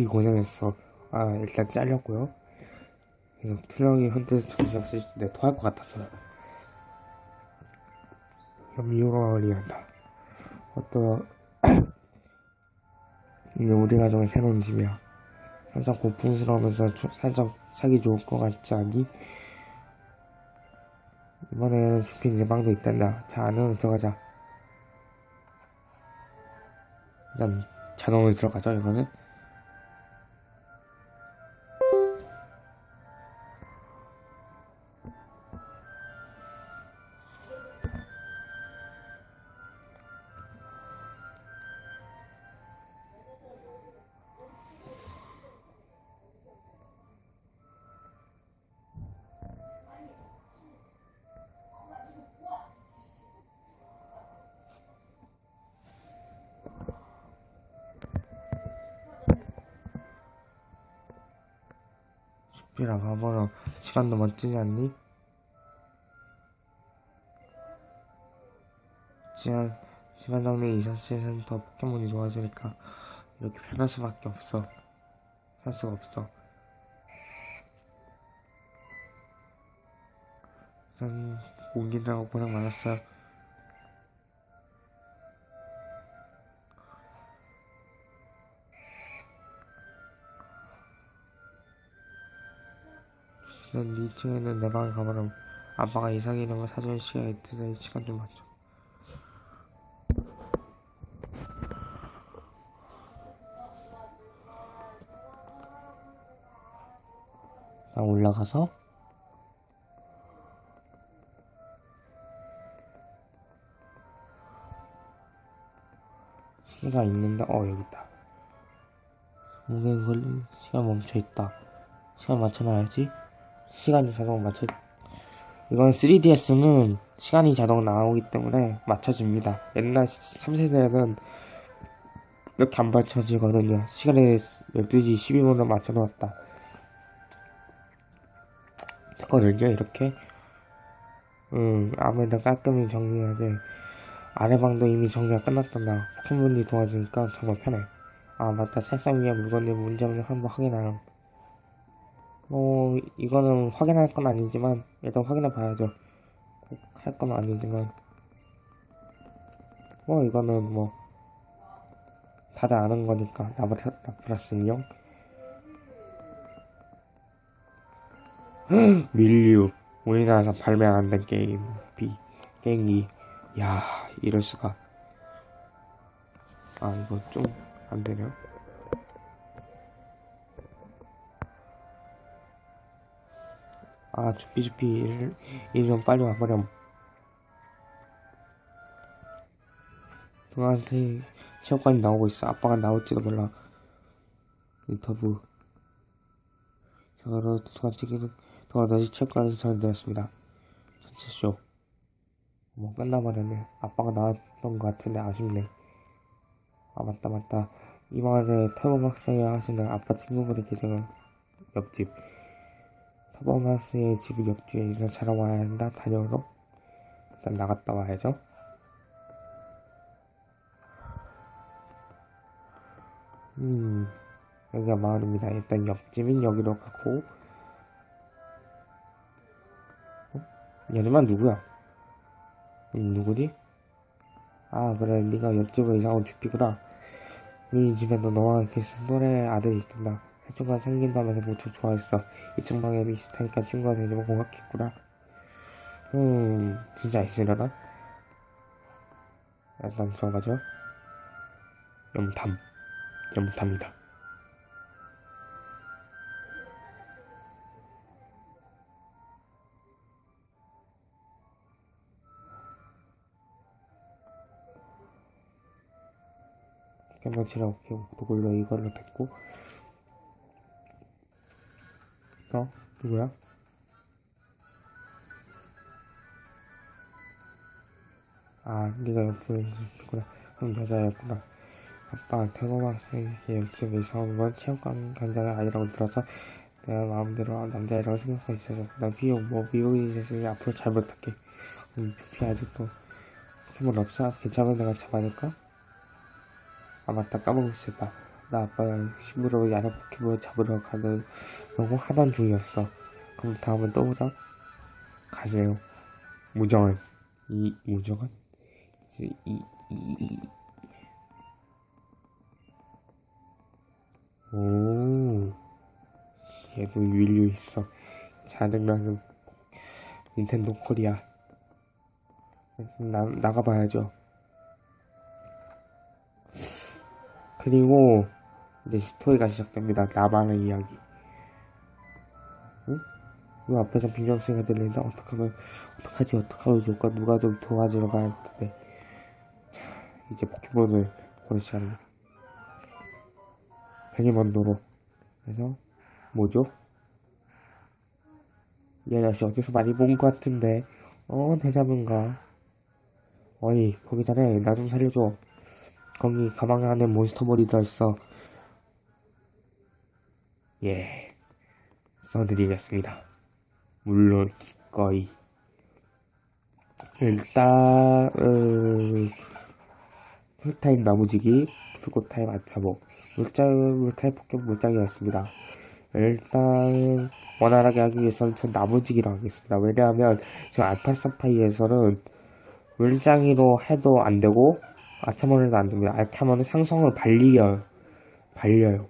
슈피 고생했어. 아, 일단 잘렸고요. 그래서 투명이 흔들어서 정신없을 때 토할 것 같았어요. 염유월이 한다. 어떤, 이게 우리 가정의 새로운 집이야. 살짝 고풍스러우면서 조- 살짝 사기 좋을 것 같지 않니? 이번에는 슈피 내 방도 있단다. 자, 안으로 들어가자. 일단 자동으로 들어가죠, 이거는. 슈피랑 가보러 시간도 멋지지 않니? 시간, 시간 정리 이전시에서는 더 포켓몬이 좋아지니까 이렇게 편할 수밖에 없어. 할 수가 없어. 우선 옮기느라고 고생 많았어요. 난 2층에는 내 방에 가보면 아빠가 이상이 이런 거 사줄 시간이 있어서 시간 좀 맞춰. 나 올라가서 시계가 있는데 어 여기 있다. 목에 걸린 시간 멈춰 있다. 시간 맞춰놔야지. 시간이 자동 맞춰. 이건 3DS는 시간이 자동 나오기 때문에 맞춰줍니다. 옛날 3세대는 이렇게 안 맞춰지거든요. 시간에 12시 12분으로 맞춰놓았다. 했거든요, 이렇게. 음, 아무래도 깔끔히 정리해야 돼. 아래 방도 이미 정리가 끝났단다. 포켓몬이 도와주니까 정말 편해. 아, 맞다. 책상 위에 물건들 없는 한번 확인하렴. 뭐 이거는 확인할 건 아니지만 일단 확인해 봐야죠. 꼭할건 아니지만 뭐 이거는 뭐 다들 아는 거니까 라브라, 라프라스용 밀류 우리나라에서 발매 안 된 게임 B 게임이 야 이럴 수가 아 이거 좀 안 되네요. 아, 주피주피 일, 일좀 빨리 와버렴. 누나한테 체육관이 나오고 있어. 아빠가 나올지도 몰라. 인터뷰. 저로 누가 찍기는 누가 다시 체육관에서 전되었습니다. 전체 쇼. 뭐 끝나버렸네. 아빠가 나왔던 것 같은데 아쉽네. 아 맞다 맞다. 이 마을에 태범 학생이 하시는 아빠 친구분이 계시는 옆집. 터버마스의 집이 옆집에 있어 자러 와야 한다. 다녀오러. 일단 나갔다 와야죠. 음, 여기가 마을입니다. 일단 옆집인 여기로 가고. 어? 이 아줌마 누구야? 음, 누구지? 아, 그래. 네가 옆집으로 이사 온 주피구나. 우리 집에도 너와 비슷한 또래 아들이 있단다. 해주가 생긴다면서 무척 좋아했어. 이층 방에 비슷하니까 친구가 되지만 고맙겠구나. 음, 진짜 있으려나? 일단 들어가죠. 염탐. 염탐이다. 깨명치라고 그걸로 이걸로 됐고 어? 누구야? 아, 네가 옆집이구나. 그럼 여자였구나. 아빠 태범학생에게 옆집에 이사 온건 체육관 관장의 아이라고 들어서 내가 마음대로 남자애라고 생각하고 있어서 나 미국 뭐 미국에 있으니 앞으로 잘 부탁해. 음, 부피 아직도 포켓몬 없어? 괜찮으면 내가 잡아줄까? 아 맞다 까먹고 있었다. 나 아빠가 심으로 야자 포켓몬 잡으러 가는 너무 하단 중이었어. 그럼 다음에 또 보자. 가세요. 무정한. 이, 무정한? 이, 이, 이. 오. 얘도 윤류 있어. 짜증나는 닌텐도 코리아. 나, 나가봐야죠. 그리고 이제 스토리가 시작됩니다. 나만의 이야기. 응? 이 앞에서 빈정수가 들리는데 어떡하면 어떡하지 어떡하면 좋을까? 누가 좀 도와주러 가야 할 텐데. 자, 이제 포켓몬을 고를 시간입니다. 베니먼도로. 그래서 뭐죠? 이 아저씨 어디서 많이 본 것 같은데. 어 대자분가? 어이 거기 전에 나 좀 살려줘. 거기 가방 안에 몬스터볼이 들어있어. 예. 써드리겠습니다 물론 기꺼이. 일단 어, 풀타임 나무지기 불꽃타임 아차복 물장 물타임 포켓몬 물장이었습니다. 일단 원활하게 하기 위해서는 전 나무지기로 하겠습니다. 왜냐하면 저 알파 사파이에서는 물장이로 해도 안 되고 아차몬에도 안 됩니다. 아차몬은 상성을 발리요 발려요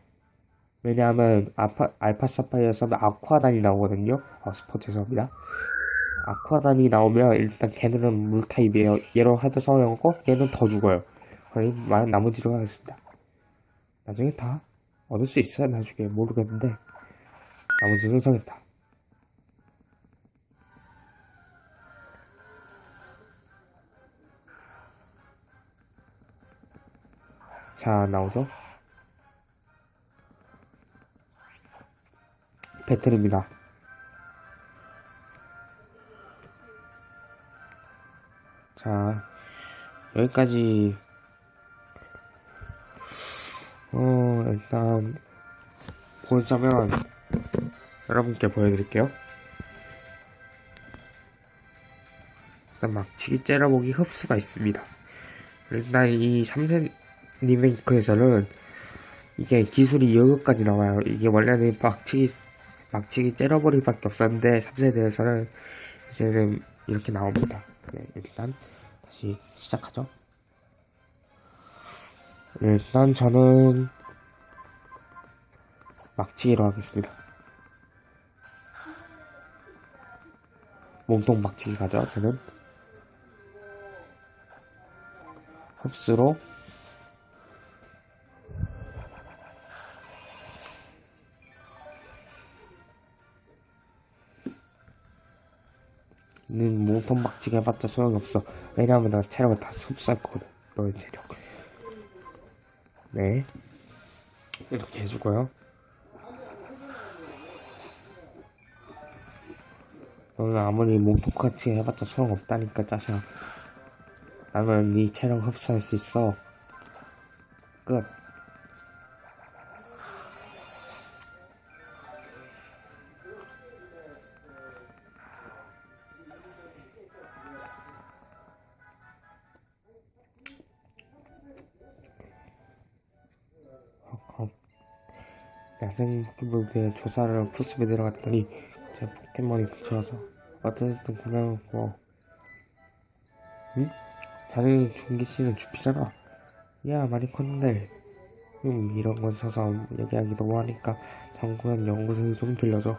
왜냐하면 알파, 알파 사파이어에서는 아쿠아단이 나오거든요. 아, 스포츠 죄송합니다. 아쿠아단이 나오면 일단 걔들은 물 타입이에요. 얘로 해도 성형하고 얘는 더 죽어요. 거의 말 나머지로 하겠습니다. 나중에 다 얻을 수 있어요. 나중에 모르겠는데 나머지로 정했다. 자 나오죠. 배틀입니다. 자, 여기까지, 어, 일단, 보자면, 여러분께 보여드릴게요. 일단 막치기 째려보기 흡수가 있습니다. 일단 이 3세 리메이크에서는 이게 기술이 여기까지 나와요. 이게 원래는 막치기 막치기 째려버리기밖에 없었는데 3세대에서는 이제는 이렇게 나옵니다. 네, 일단 다시 시작하죠. 일단 저는 막치기로 하겠습니다. 몸통 막치기 가죠. 저는 흡수로 막치기 해봤자 소용이 없어. 왜냐하면 나 체력을 다 흡수할 거거든. 너의 체력. 네. 이렇게 해주고요. 너는 아무리 몸통 같이 해봤자 소용없다니까 짜샤. 나는 네 체력 흡수할 수 있어. 끝. 야생 포켓몬에 조사를 풀숲에 내려갔더니 제 포켓몬이 붙여서 어쨌든 구매하고. 응? 자네 중기씨는 주피잖아 야 많이 컸는데. 음 이런 건 서서 얘기하기 너무 하니까 장구한 연구소에 좀 들려줘.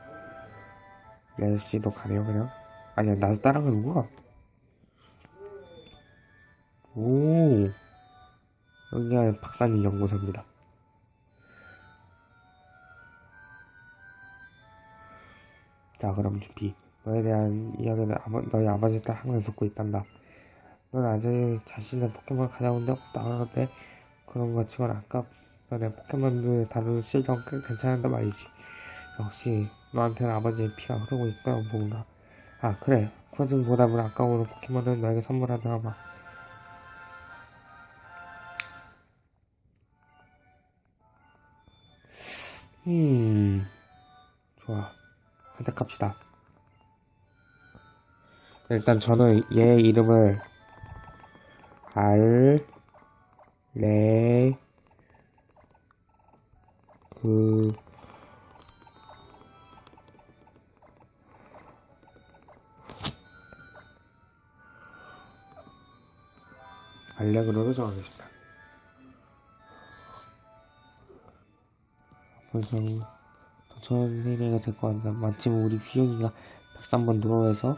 이 아저씨도 가네요 그냥. 아니야 나도 따라가는 거야. 오! 여기가 박사님 연구소입니다 자 그럼 주피 너에 대한 이야기는 아마, 너희 아버지한테 항상 듣고 있단다. 넌 아직 자신의 포켓몬을 가져온 데 없다 그런데 그런 것 치곤 아까 전에 포켓몬들 다루는 실력 꽤 괜찮은데 말이지. 역시 너한테는 아버지의 피가 흐르고 있구나 뭔가. 아 그래. 코진 보답은 아까운 포켓몬을 너에게 선물하더라 봐음 좋아 선택합시다. 일단 저는 얘 이름을 알, 레, 그 알렉으로 정하겠습니다. 도 전해내가 될것 같다. 마침 우리 휘영이가 103번 도로에서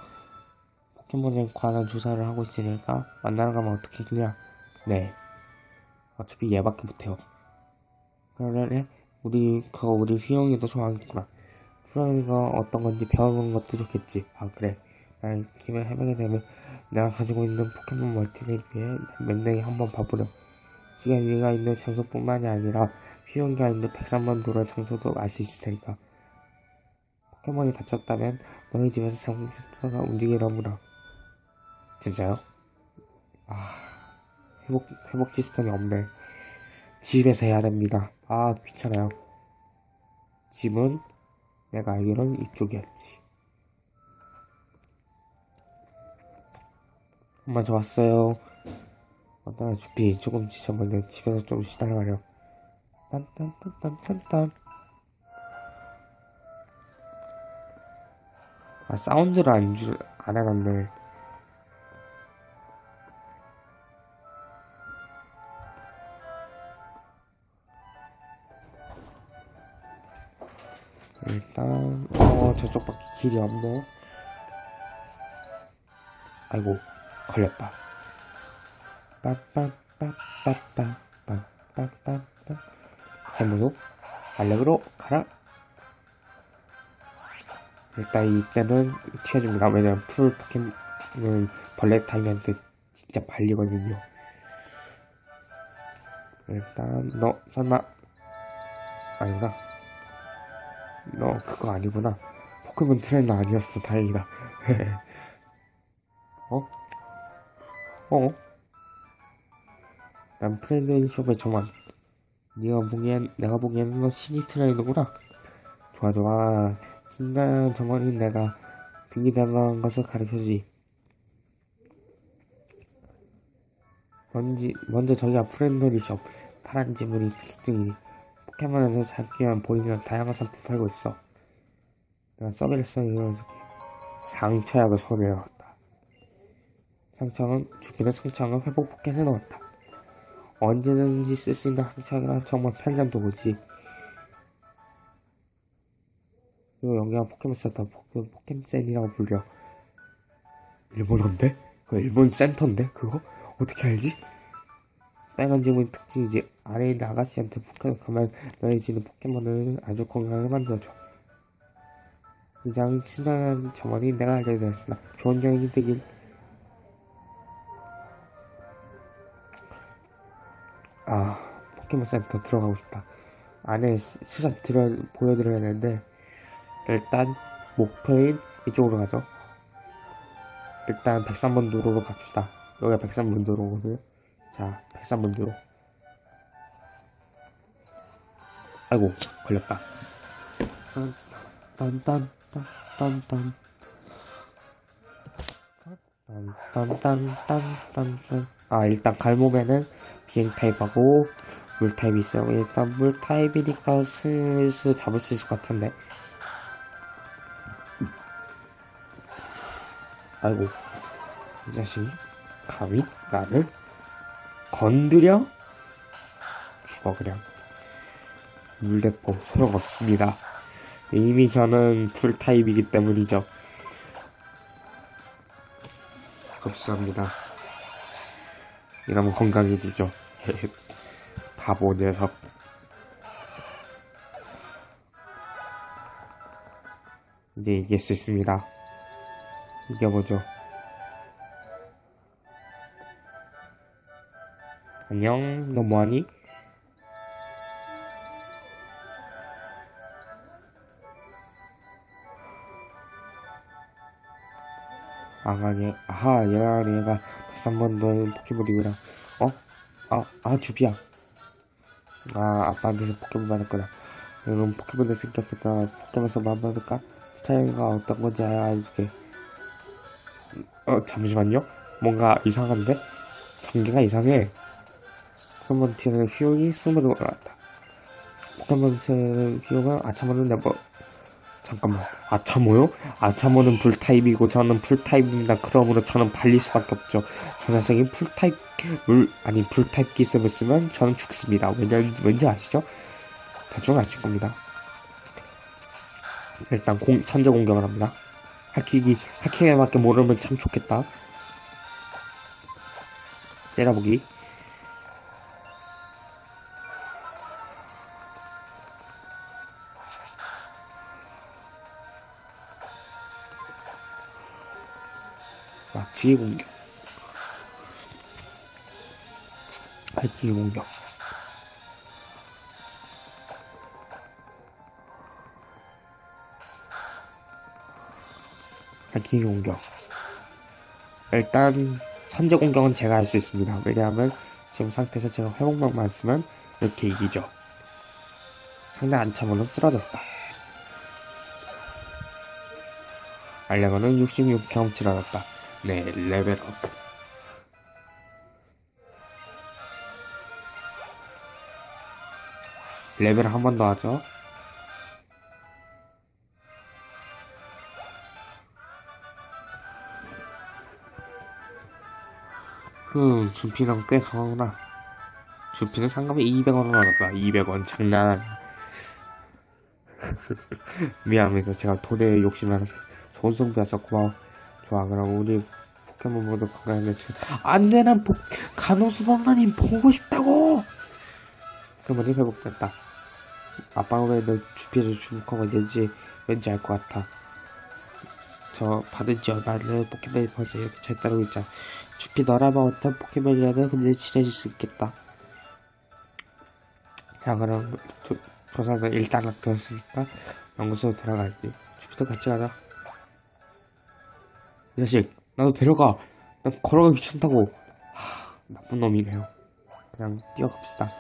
포켓몬에 관한 조사를 하고 있으니까 만나러 가면 어떻게 그냥 네 어차피 얘밖에 못해요. 그러네 우리 그거 우리 휘영이도 좋아하겠구나. 휘영이가 어떤 건지 배워보는 것도 좋겠지. 아 그래. 날 기회 해보게 되면 내가 가지고 있는 포켓몬 멀티네이트에 맵내기 한번 봐보렴. 시간이가 있는 장소뿐만이 아니라 휘영이가 있는 103번 도로 장소도 알 수 있을 테니까. 포켓몬이 다쳤다면 너희 집에서 장센터가 움직이려무라. 진짜요? 아 회복 회복 시스템이 없네. 집에서 해야 됩니다. 아 귀찮아요. 집은 내가 알기로는 이쪽이었지. 엄마 저 왔어요. 어, 나 주피 조금 지쳐버려 집에서 좀 쉬다가 가려. 딴딴딴딴딴딴. 아 사운드를 안 줄, 안 해놨네. 일단 어 저쪽 밖에 길이 없네. 아이고 걸렸다. 빠빠빠빠빠빠빠빠 세모도 알렉으로 가라. 일단 이때는 튀어줍니다. 왜냐면 풀 포켓몬은 벌레 타임한테 진짜 발리거든요. 일단 너 설마 아니다. 너 그거 아니구나. 포켓몬 트레이너 아니었어. 다행이다. 어? 어? 난 프렌드 숍에 저만 네가 보기엔 내가 보기에는 너 신이 트레이너구나. 좋아 좋아. 순간 저번에 내가 등기당한 것을 가르쳐주지. 먼저, 먼저 저기가 프렌드리 숍 파란 지문이 특징이 포켓몬에서 자기만 보이는 다양한 상품 팔고 있어. 내가 써서 상처약을 손에 넣었다. 상처는 죽이는 상처는 회복 포켓에 넣었다. 언제든지 쓸 수 있는 상처가 정말 편리한 도구지. 그리고 여기가 포켓몬 센터 포켓, 포켓센이라고 불려. 일본어인데? 그 일본 센터인데? 그거? 어떻게 알지? 빨간 지문 특징이지. 아래에 있는 아가씨한테 포켓몬 그만 너의 지는 포켓몬을 아주 건강하게 만들어줘. 이장 친절한 점원이 내가 알려드렸습니다. 좋은 여행이 되길. 아 포켓몬 센터 들어가고 싶다. 안에 시사 들어 보여드려야 되는데 일단 목표인 이쪽으로 가죠. 일단 103번 도로로 갑시다. 여기가 103번 도로거든요. 자 103번 도로. 아이고 걸렸다. 딴딴딴딴딴딴. 딴딴딴딴딴 아 일단 갈몸에는 비행 타입하고 물 타입이 있어요. 일단 물 타입이니까 슬슬 잡을 수 있을 것 같은데. 아이고 이 자식이 감히 나를 건드려? 죽어 그냥 물대포 소용없습니다. 이미 저는 불 타입이기 때문이죠. 겁수합니다. 이러면 건강해지죠. 바보 녀석. 이제 이길 수 있습니다. 이겨보죠. 안녕, 너 뭐하니? 아가니, 아하, 얘가, 다시 한번 너는 포켓몬이구나. 어? 아, 아, 주비야. 아, 아빠한테서 포켓몬 받았구나. 그럼 포켓몬을 생겼으니까 포켓몬에서 만나볼까? 스타일가 어떤 건지 알려줄게. 어, 잠시만요. 뭔가 이상한데? 전개가 이상해. 포켓몬 티는 휘용이 숨으로 올라갔다. 포켓몬을 키우면 아차모는 내버 잠깐만. 아차모요? 아차모는 불타입이고 저는 풀타입입니다. 그러므로 저는 발릴 수밖에 없죠. 저 녀석이 풀타입 물 아니 불타입 기습을 쓰면 저는 죽습니다. 왜냐, 왠지 아시죠? 대충 아실 겁니다. 일단 공, 선제 공격을 합니다. 하키기 하키게밖에 모르면 참 좋겠다. 째려보기 막 지휘 공격. 발치기 공격. 발키기 공격. 일단 선제 공격은 제가 할 수 있습니다. 왜냐하면 지금 상태에서 제가 회복력만 쓰면 이렇게 이기죠. 상대 안참으로 쓰러졌다. 알려면은 66 경험치를 얻었다 네 레벨업 레벨 한 번 더 하죠 흠, 준피는 꽤 강하구나. 준피는 상금에 200원을 얻었다. 200원 장난. 미안합니다. 제가 돈에 욕심나서 좋은 성비였어. 고마워. 좋아, 그럼 우리 포켓몬 모두 건강하게 주... 안 돼, 난 복, 간호수범만님 보고 싶다고! 포켓몬이 회복됐다. 아빠가 왜 너 주피를 주목하고 있는지 왠지 알 것 같아. 저 받은 지 얼마 안 되는 포켓몬이 벌써 이렇게 잘 따르고 있잖아. 주피 너라면 어떤 포켓몬이라도 금리 친해질 수 있겠다. 자 그럼 조, 조사는 일단락 되었으니까 연구소로 돌아가야지. 주피도 같이 가자. 이 자식 나도 데려가. 난 걸어가기 귀찮다고. 하, 나쁜 놈이네요. 그냥 뛰어갑시다.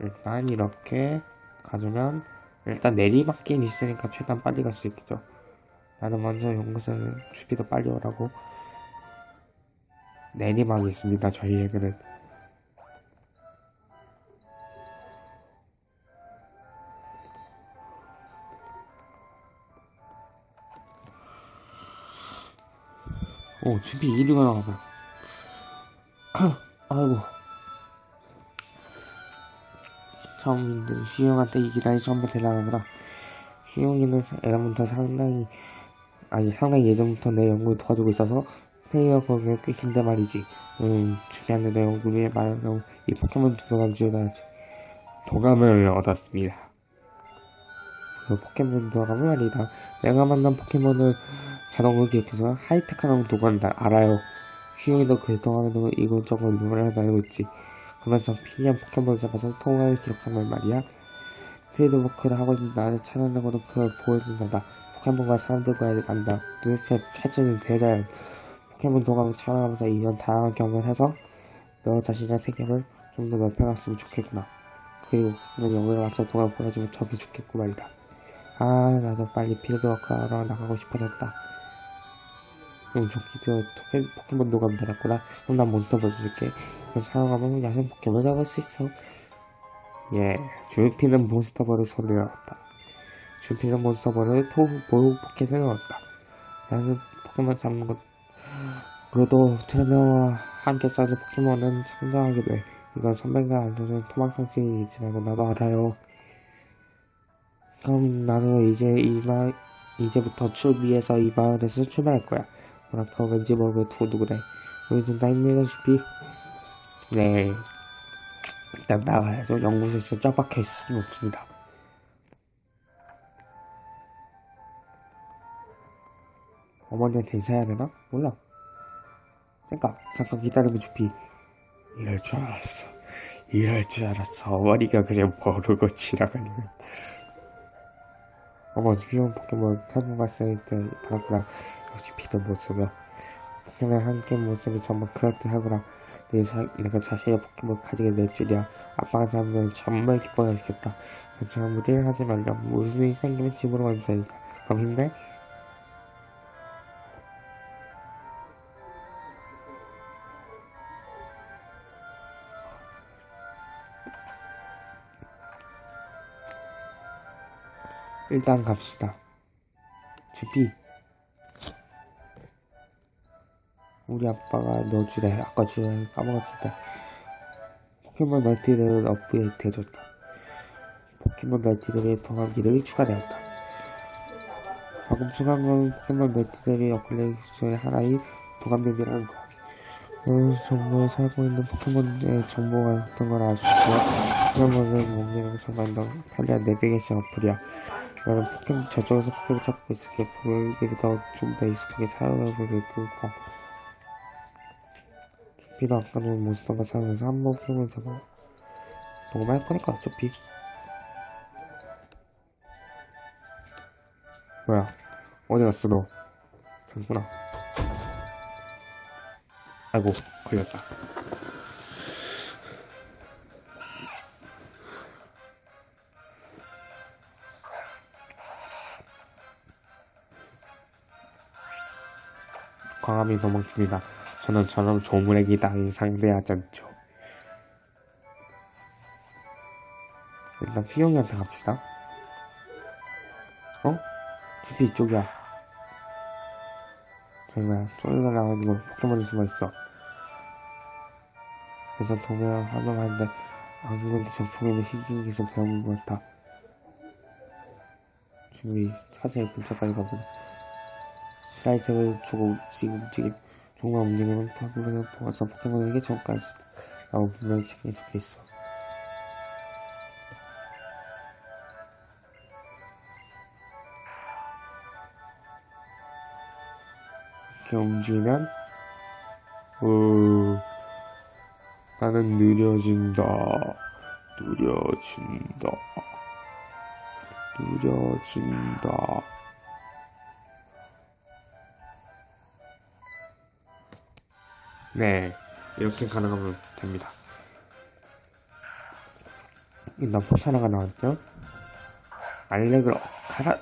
일단 이렇게 가주면 일단 내리막긴 있으니까 최대한 빨리 갈 수 있겠죠. 나는 먼저 연구소에 주피도 빨리 오라고 내리막이 있습니다. 저희에게는 오 주피 이리가 나와봐 아이고. 처음인데 휘영한테 이 기다리 전부 대단하구나 휘영이는 애랑부터 상당히 아니 상당히 예전부터 내 연구를 도와주고 있어서 테이어 거기에 꽤 긴데 말이지. 음 중요한 내 연구에 말하면 이 포켓몬 도감 주어야지. 도감을 얻었습니다. 그 포켓몬 도감은 아니다. 내가 만난 포켓몬을 자동으로 기억해서 하이테크한 도감을 다 알아요 휘용이도 그 동안에도 이곳저곳 누구를 알고 있지 그러면서 피니한 포켓몬을 잡아서 통화를 기록하면 말이야 필드워크를 하고 있는 나를 찾아내고도 그걸 보여준단다 포켓몬과 사람들과의 만남, 눈앞에 펼쳐진 대자연, 포켓몬 도감을 촬영하면서 이런 다양한 경험을 해서 너 자신의 세계를 좀 더 넓혀갔으면 좋겠구나. 그리고 그런 영혼을 맞춰 동안 보내주면 저기 좋겠고 말이다. 아, 나도 빨리 필드워크 하러 나가고 싶어졌다. 그럼 좋기도 포켓몬 도감 되었구나. 그럼 난 몬스터 보여줄게. 사용하면 야생 포켓몬 잡을 수 있어. 예, 주피는 몬스터볼을 소리를 나왔다. 주피는 몬스터볼을 토 보호 포켓에 넣었다. 나는 포켓몬 잡는 것, 그래도 트레너와 함께 싸는 포켓몬은 창조하게 돼. 이건 선배가 알려준 토막상징이지만 나도 알아요. 그럼 나도 이제 이 마, 이제부터 출비해서 이 마을에서 출발할 거야. 뭐랄까 왠지 모르게 두고두고래. 힘내다 주피. 네. 일단 나가야죠. 연구소에서 쫙박혀 있을 수는 없습니다. 어머니한테 인사해야 되나? 몰라. 잠깐, 잠깐 기다리면 주피. 이럴 줄 알았어. 이럴 줄 알았어. 어머니가 그냥 모르고 지나가면. 어머, 귀여운 포켓몬 탈모 발생일 때 봤구 다시 피던 모습을 포켓몬 함께 모습이 정말 그럴듯하구나. 내 자, 내가 자신의 포켓몬을 가지게 될 줄이야. 아빠가 잡으면 정말 기뻐하시겠다. 괜찮아 그렇죠. 무리를 하지 말려 무슨 일이 생기면 집으로 가면 되니까. 그럼 힘내 일단 갑시다. 주비 우리 아빠가 넣어주래. 아까 주에 까먹었을 때. 포켓몬 멀티를 업그레이드 해줬다. 포켓몬 멀티들의 통합기를 추가되었다. 방금 추가한 건 포켓몬 멀티들의 업그레이드 중에 하나인 도감맵이라는 거야. 그 정보에 살고 있는 포켓몬의 정보가 어떤 걸 알 수 있어. 목록에서 정말 더 편리한 내비게이션 어플이야. 나는 포켓몬 저쪽에서 포켓몬 잡고 있을게. 그게 더좀더 익숙하게 사용하게 될 테니까. 주피도 아까는 몬스터가 사용해서 한번 포켓몬 잡아. 녹음할 거니까 어차피. 뭐야? 어디 갔어 너? 저기구나. 아이고 걸렸다. 광함이 도망칩니다. 저는 저런 조물에게 당히 상대하지 않죠. 일단 피용이한테 갑시다. 어? 주피 이쪽이야. 정말 쪼리가 나가지고 포켓몬이 숨어 있어. 그래서 도매랑 하명하는데 아무래도 정품에는 희귀기에서 배운 것 같아. 준비 차지의 근처까지 가보자. 슬라이드를 주고 움직임 정말 움직이면 포켓몬을 보아서 포켓몬에게 전까지 라고 분명히 책에 적혀있어. 이렇게 움직이면 어, 나는 느려진다. 느려진다. 느려진다. 네, 이렇게 가능하면 됩니다. 일단 포차나가 나왔죠? 알렉을 가라!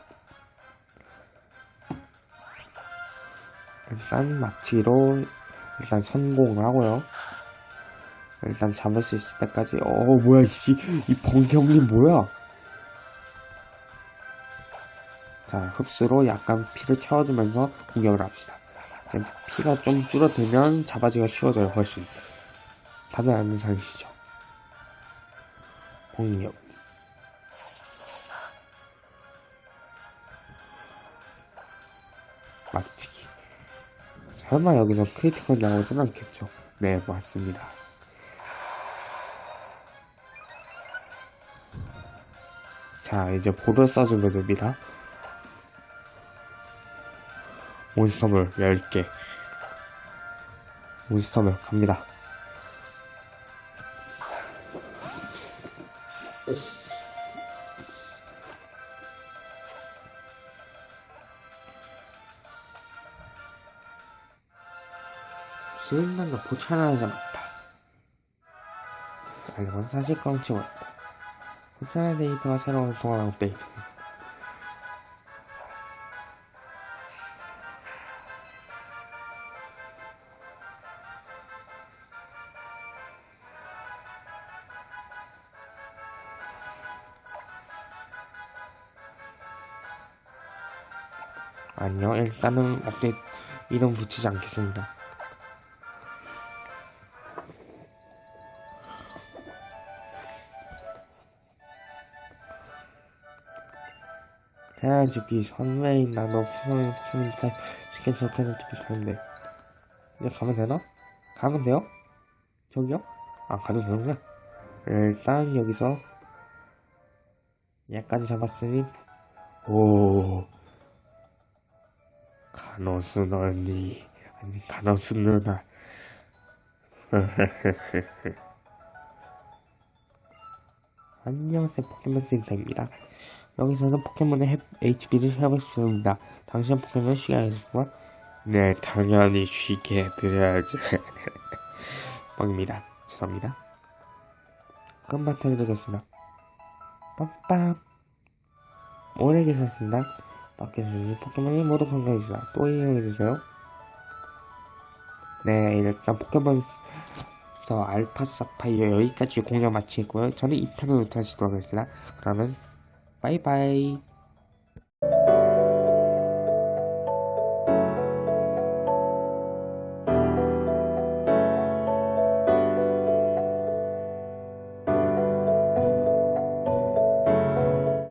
일단 막지로 일단 성공을 하고요. 일단 잡을 수 있을 때까지 어 뭐야 씨 이 번개물이 뭐야 자 흡수로 약간 피를 채워주면서 공격을 합시다 피가 좀 줄어들면 잡아지기가 쉬워져요 훨씬. 다들 아는 사실이죠? 공격 막치기 설마 여기서 크리티컬 나오진 않겠죠? 네 맞습니다. 자, 이제 볼을 써주면 됩니다. 몬스터물 10개. 몬스터물 갑니다. 보차나를 잡았다. 알gon 사실 꽝치 왔다. 보차나 데이터가 새로운 동안 업데이트. 아니요, 일단은 업데이트 이름 붙이지 않겠습니다. 대한 주기 선웨이 나노 푸성인 포켓몬 쉽게 적혀서 못하는데 이제 가면 되나? 가면 돼요? 저기요? 아 가도 되는구나 일단 여기서 얘까지 잡았으니 오 가노스 언니 아니 가노스 누나 안녕하세요 포켓몬 센터입니다. 여기서는 포켓몬의 해- HP를 있습니다. 당신 포켓몬 시간이 있구나 네 당연히 쉬게 해드려야죠. 뻥입니다. 죄송합니다. 금방 해드리겠습니다. 빰빰 오래 계셨습니다 이 포켓몬이 모두 건강해지다 또 이용해주세요. 네 일단 포켓몬 저 알파 사파이어 여기까지 공략 마치고요. 저는 2편으로 다시 돌아가겠습니다. 그러면 바이바이